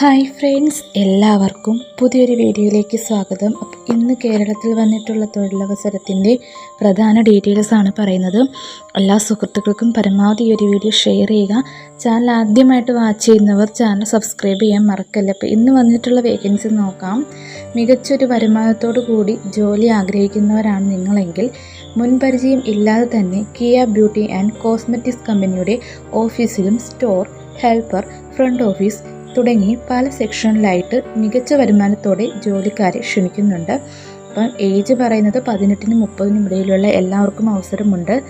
Hi friends എല്ലാവർക്കും പുതിയൊരു വീഡിയോയിലേക്ക് സ്വാഗതം. ഇന്ന് കേരളത്തിൽ വന്നിട്ടുള്ള തൊഴിലവസരത്തിന്റെ പ്രധാന ഡീറ്റെയിൽസ് ആണ് പറയുന്നത്. എല്ലാ സുഹൃത്തുക്കൾക്കും പരമാവധി ഈ ഒരു വീഡിയോ ഷെയർ ചെയ്യുക. ചാനൽ ആദ്യമായിട്ട് വാച്ച് ചെയ്യുന്നവർ ചാനൽ സബ്സ്ക്രൈബ് ചെയ്യാൻ മറക്കല്ല. അപ്പോൾ ഇന്ന് വന്നിട്ടുള്ള വേക്കൻസി നോക്കാം. മികച്ചൊരു വരുമാനത്തോടു കൂടി ജോലി ആഗ്രഹിക്കുന്നവരാണ് നിങ്ങളെങ്കിൽ മുൻപരിചയം ഇല്ലാതെ തന്നെ കിയ ബ്യൂട്ടി ആൻഡ് കോസ്മെറ്റിക്സ് കമ്പനിയുടെ ഓഫീസിലും സ്റ്റോർ ഹെൽപ്പർ ഫ്രണ്ട് ഓഫീസ് തുടങ്ങി പല സെക്ഷനിലായിട്ട് മികച്ച വരുമാനത്തോടെ ജോലിക്കാരെ ക്ഷണിക്കുന്നുണ്ട്. അപ്പം ഏജ് പറയുന്നത് പതിനെട്ടിനും മുപ്പതിനും ഇടയിലുള്ള എല്ലാവർക്കും അവസരമുണ്ട്.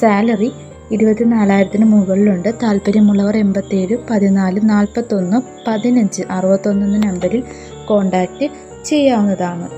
സാലറി ഇരുപത്തിനാലായിരത്തിന് മുകളിലുണ്ട്. താല്പര്യമുള്ളവർ എൺപത്തേഴ് പതിനാല് നാൽപ്പത്തൊന്ന് പതിനഞ്ച് അറുപത്തൊന്ന് നമ്പറിൽ കോണ്ടാക്റ്റ് ചെയ്യാവുന്നതാണ്.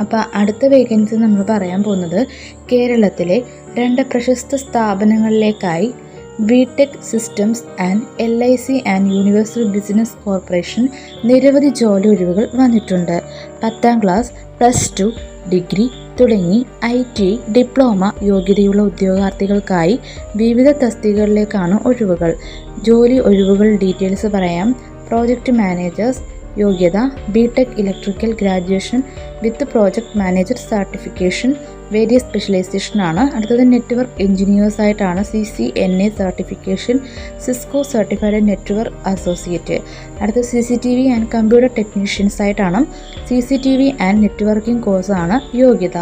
അപ്പോൾ അടുത്ത വേക്കൻസി നമ്മൾ പറയാൻ പോകുന്നത് കേരളത്തിലെ രണ്ട് പ്രശസ്ത സ്ഥാപനങ്ങളിലേക്കായി B Tech systems and L I C and universal business corporation നിരവധി ജോലി ഒഴിവുകൾ വന്നിട്ടുണ്ട്. പത്താം ക്ലാസ് പ്ലസ് ടു ഡിഗ്രി തുടങ്ങി ഐ ടി ഡിപ്ലോമ യോഗ്യതയുള്ള ഉദ്യോഗാർത്ഥികൾക്കായി വിവിധ തസ്തികകളിലേക്കാണ് ഒഴിവുകൾ. ജോലി ഒഴിവുകൾ ഡീറ്റെയിൽസ് പറയാം. പ്രോജക്റ്റ് മാനേജേഴ്സ് യോഗ്യത B Tech electrical graduation with project manager certification various സ്പെഷ്യലൈസേഷനാണ് അടുത്തത് നെറ്റ്വർക്ക് എഞ്ചിനീയേഴ്സ് ആയിട്ടാണ് C C N A certification Cisco certified network associate അടുത്ത C C T V and computer technicians ആയിട്ടാണ്. C C T V and networking കോഴ്സാണ് യോഗ്യത.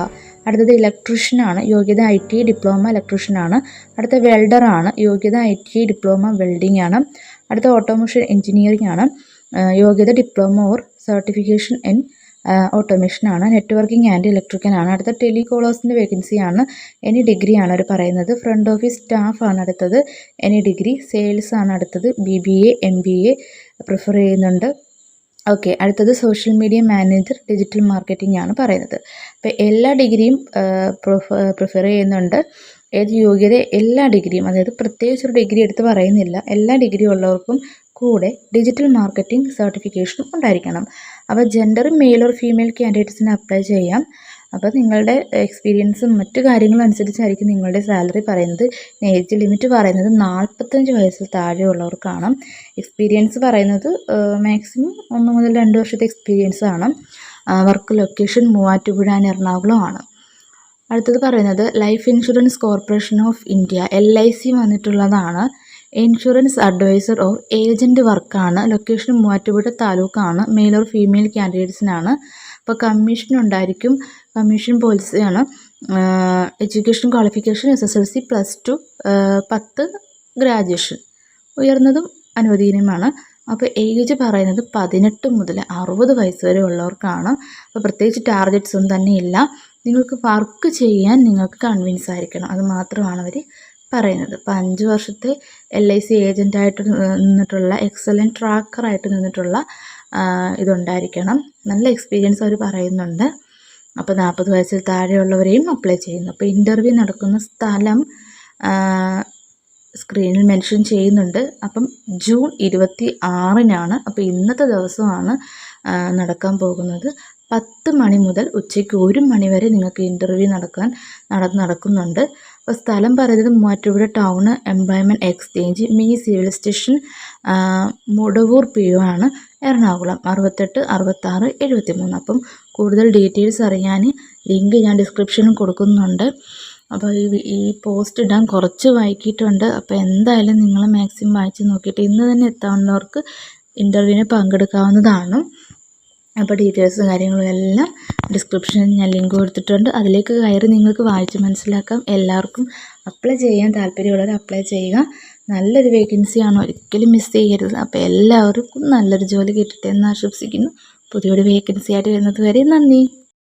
അടുത്തത് ഇലക്ട്രീഷ്യനാണ് യോഗ്യത I T diploma ഇലക്ട്രീഷ്യനാണ് അടുത്ത വെൽഡറാണ് യോഗ്യത ഐ ടി ഡിപ്ലോമ വെൽഡിംഗ് ആണ്. അടുത്ത ഓട്ടോമോഷൻ എഞ്ചിനീയറിംഗ് ആണ്. യോഗ്യത ഡിപ്ലോമ ഓർ സർട്ടിഫിക്കേഷൻ ഇൻ ഓട്ടോമേഷനാണ് നെറ്റ്വർക്കിംഗ് ആൻഡ് ഇലക്ട്രിക്കൽ ആണ്. അടുത്ത ടെലികോളേഴ്സിന്റെ വേക്കൻസിയാണ് എനി ഡിഗ്രി ആണ് അവർ പറയുന്നത്. ഫ്രണ്ട് ഓഫീസ് സ്റ്റാഫ് ആണ് അടുത്തത്. എനി ഡിഗ്രി സെയിൽസ് ആണ് അടുത്തത്. B B A M B A prefer ചെയ്യുന്നുണ്ട്. ഓക്കെ അടുത്തത് social media manager digital marketing ആണ് പറയുന്നത്. അപ്പോൾ എല്ലാ ഡിഗ്രിയും പ്രിഫർ ചെയ്യുന്നുണ്ട്. ഏത് യോഗ്യത? എല്ലാ ഡിഗ്രിയും അതായത് പ്രത്യേകിച്ച് ഒരു ഡിഗ്രി എടുത്ത് പറയുന്നില്ല. എല്ലാ ഡിഗ്രി ഉള്ളവർക്കും കൂടെ ഡിജിറ്റൽ മാർക്കറ്റിംഗ് സർട്ടിഫിക്കേഷനും ഉണ്ടായിരിക്കണം. അപ്പോൾ ജെൻഡർ മെയിൽ ഓർ ഫീമെയിൽ ക്യാൻഡിഡേറ്റ്സിന് അപ്ലൈ ചെയ്യാം. അപ്പോൾ നിങ്ങളുടെ എക്സ്പീരിയൻസും മറ്റു കാര്യങ്ങളും അനുസരിച്ചായിരിക്കും നിങ്ങളുടെ സാലറി പറയുന്നത്. ഏജ് ലിമിറ്റ് പറയുന്നത് നാൽപ്പത്തഞ്ച് വയസ്സിൽ താഴെയുള്ളവർക്കാണ് എക്സ്പീരിയൻസ് പറയുന്നത് മാക്സിമം ഒന്ന് മുതൽ രണ്ട് വർഷത്തെ എക്സ്പീരിയൻസ് ആണ്. വർക്ക് ലൊക്കേഷൻ മൂവാറ്റുപുഴ എറണാകുളമാണ് അടുത്തത് പറയുന്നത് life insurance corporation of India L I C വന്നിട്ടുള്ളതാണ്. ഇൻഷുറൻസ് അഡ്വൈസർ ഓർ ഏജന്റ് വർക്കാണ്. ലൊക്കേഷൻ മൂവാറ്റുപുഴ താലൂക്കാണ്. മെയിൽ ഓർ ഫീമെയിൽ കാൻഡിഡേറ്റ്സിനാണ് അപ്പോൾ കമ്മീഷൻ ഉണ്ടായിരിക്കും. Commission പോളിസിയാണ് education qualification S S L C plus two പത്ത് ഗ്രാജുവേഷൻ ഉയർന്നതും അനുവദനീയമാണ്. അപ്പോൾ ഏജ് പറയുന്നത് പതിനെട്ട് മുതൽ അറുപത് വയസ്സ് വരെ ഉള്ളവർക്കാണ്. അപ്പോൾ പ്രത്യേകിച്ച് ടാർഗറ്റ്സ് ഒന്നും തന്നെ ഇല്ല നിങ്ങൾക്ക് വർക്ക് ചെയ്യാൻ നിങ്ങൾക്ക് കൺവിൻസ് ആയിരിക്കണം. അത് മാത്രമാണ് അവർ പറയുന്നത്. അപ്പോൾ അഞ്ച് വർഷത്തെ എൽ ഐ സി ഏജന്റായിട്ട് നിന്നിട്ടുള്ള എക്സലന്റ് ട്രാക്കറായിട്ട് നിന്നിട്ടുള്ള ഇതുണ്ടായിരിക്കണം. നല്ല എക്സ്പീരിയൻസ് അവർ പറയുന്നുണ്ട്. അപ്പോൾ നാൽപ്പത് വയസ്സിൽ താഴെയുള്ളവരെയും അപ്ലൈ ചെയ്യുന്നു. അപ്പോൾ ഇന്റർവ്യൂ നടക്കുന്ന സ്ഥലം സ്ക്രീനിൽ മെൻഷൻ ചെയ്യുന്നുണ്ട്. അപ്പം ജൂൺ ഇരുപത്തി ആറിനാണ് അപ്പോൾ ഇന്നത്തെ ദിവസമാണ് നടക്കാൻ പോകുന്നത്. പത്ത് മണി മുതൽ ഉച്ചയ്ക്ക് ഒരു മണി വരെ നിങ്ങൾക്ക് ഇന്റർവ്യൂ നടക്കാൻ നട നടക്കുന്നുണ്ട്. അപ്പോൾ സ്ഥലം പറയുന്നത് Muvattupuzha town employment exchange me civil station Mudavoor P O ആണ് എറണാകുളം. അറുപത്തെട്ട് അറുപത്താറ് എഴുപത്തി മൂന്ന് അപ്പം കൂടുതൽ ഡീറ്റെയിൽസ് അറിയാൻ ലിങ്ക് ഞാൻ ഡിസ്ക്രിപ്ഷനിൽ കൊടുക്കുന്നുണ്ട്. അപ്പോൾ ഈ ഈ പോസ്റ്റ് ഇടാൻ കുറച്ച് വൈകിട്ടുണ്ട് അപ്പോൾ എന്തായാലും നിങ്ങൾ മാക്സിമം വായിച്ച് നോക്കിയിട്ട് ഇന്ന് തന്നെ എത്താവുന്നവർക്ക് ഇന്റർവ്യൂവിന് പങ്കെടുക്കാവുന്നതാണ്. അപ്പോൾ ഡീറ്റെയിൽസും കാര്യങ്ങളും എല്ലാം ഡിസ്ക്രിപ്ഷനിൽ ഞാൻ ലിങ്ക് കൊടുത്തിട്ടുണ്ട്. അതിലേക്ക് കയറി നിങ്ങൾക്ക് വായിച്ച് മനസ്സിലാക്കാം. എല്ലാവർക്കും അപ്ലൈ ചെയ്യാൻ താല്പര്യമുള്ളവർ അപ്ലൈ ചെയ്യുക. നല്ലൊരു വേക്കൻസിയാണ് ഒരിക്കലും മിസ് ചെയ്യരുത്. അപ്പോൾ എല്ലാവർക്കും നല്ലൊരു ജോലി കിട്ടട്ടെ എന്ന് ആശംസിക്കുന്നു. പുതിയൊരു വേക്കൻസി ആയിട്ട് വരുന്നത് വരെ നന്ദി.